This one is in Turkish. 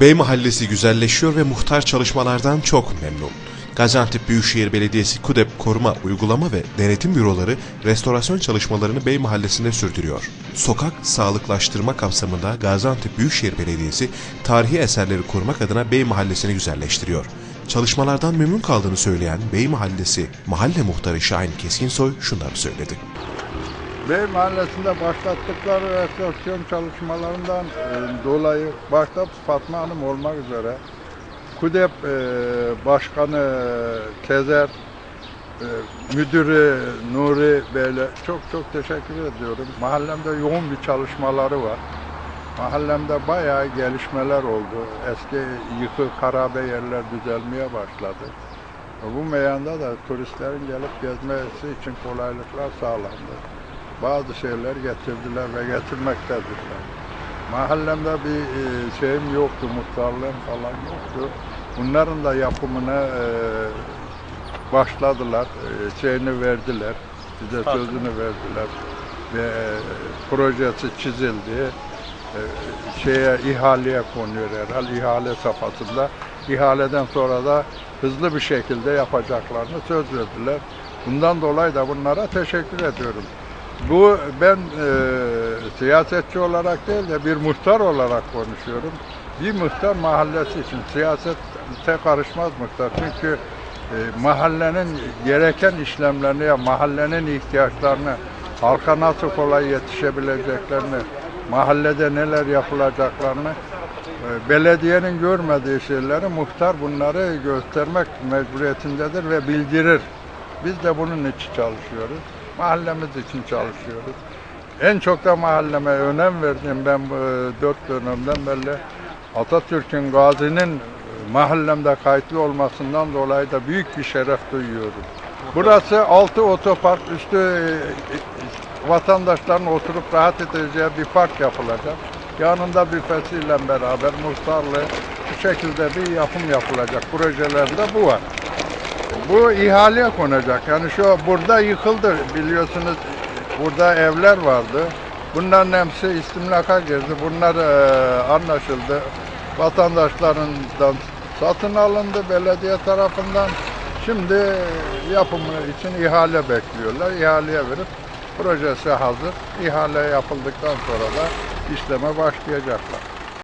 Bey Mahallesi güzelleşiyor ve muhtar çalışmalardan çok memnun. Gaziantep Büyükşehir Belediyesi KUDEP koruma, uygulama ve denetim büroları restorasyon çalışmalarını Bey Mahallesi'nde sürdürüyor. Sokak sağlıklaştırma kapsamında Gaziantep Büyükşehir Belediyesi tarihi eserleri korumak adına Bey Mahallesi'ni güzelleştiriyor. Çalışmalardan memnun kaldığını söyleyen Bey Mahallesi Mahalle Muhtarı Şahin Keskinsoy şunları söyledi. Bey Mahallesi'nde başlattıkları restorasyon çalışmalarından e, dolayı başta Fatma Hanım olmak üzere KUDEP e, Başkanı Kezer, e, Müdürü Nuri Bey'le çok çok teşekkür ediyorum. Mahallemde yoğun bir çalışmaları var. Mahallemde bayağı gelişmeler oldu. Eski yıkık harabe yerler düzelmeye başladı. Bu meyanda da turistlerin gelip gezmesi için kolaylıklar sağlandı bazı şeyler getirdiler ve getirmektedirler. Mahallemde bir e, şeyim yoktu, muhtarlığım falan yoktu. Bunların da yapımına e, başladılar, e, şeyini verdiler, bize sözünü verdiler ve projesi çizildi. Şeye ihaleye konuyor herhal, ihale safhasında. İhaleden sonra da hızlı bir şekilde yapacaklarını söz verdiler. Bundan dolayı da bunlara teşekkür ediyorum. Bu ben e, siyasetçi olarak değil de bir muhtar olarak konuşuyorum. Bir muhtar mahallesi için siyasete karışmaz muhtar. Çünkü e, mahallenin gereken işlemlerini, ya mahallenin ihtiyaçlarını, halka nasıl kolay yetişebileceklerini, mahallede neler yapılacaklarını, e, belediyenin görmediği şeyleri muhtar bunları göstermek mecburiyetindedir ve bildirir. Biz de bunun için çalışıyoruz mahallemiz için çalışıyoruz. En çok da mahalleme önem verdiğim ben bu dört dönemden beri Atatürk'ün gazinin e, mahallemde kayıtlı olmasından dolayı da büyük bir şeref duyuyorum. Burası altı otopark üstü e, e, vatandaşların oturup rahat edeceği bir park yapılacak. Yanında büfesiyle beraber muhtarlığı bu şekilde bir yapım yapılacak. Projelerde bu var. Bu ihaleye konacak. Yani şu burada yıkıldı biliyorsunuz. Burada evler vardı. Bunların hepsi istimlaka girdi. Bunlar e, anlaşıldı. Vatandaşlarından satın alındı belediye tarafından. Şimdi yapımı için ihale bekliyorlar. İhaleye verip projesi hazır. İhale yapıldıktan sonra da işleme başlayacaklar.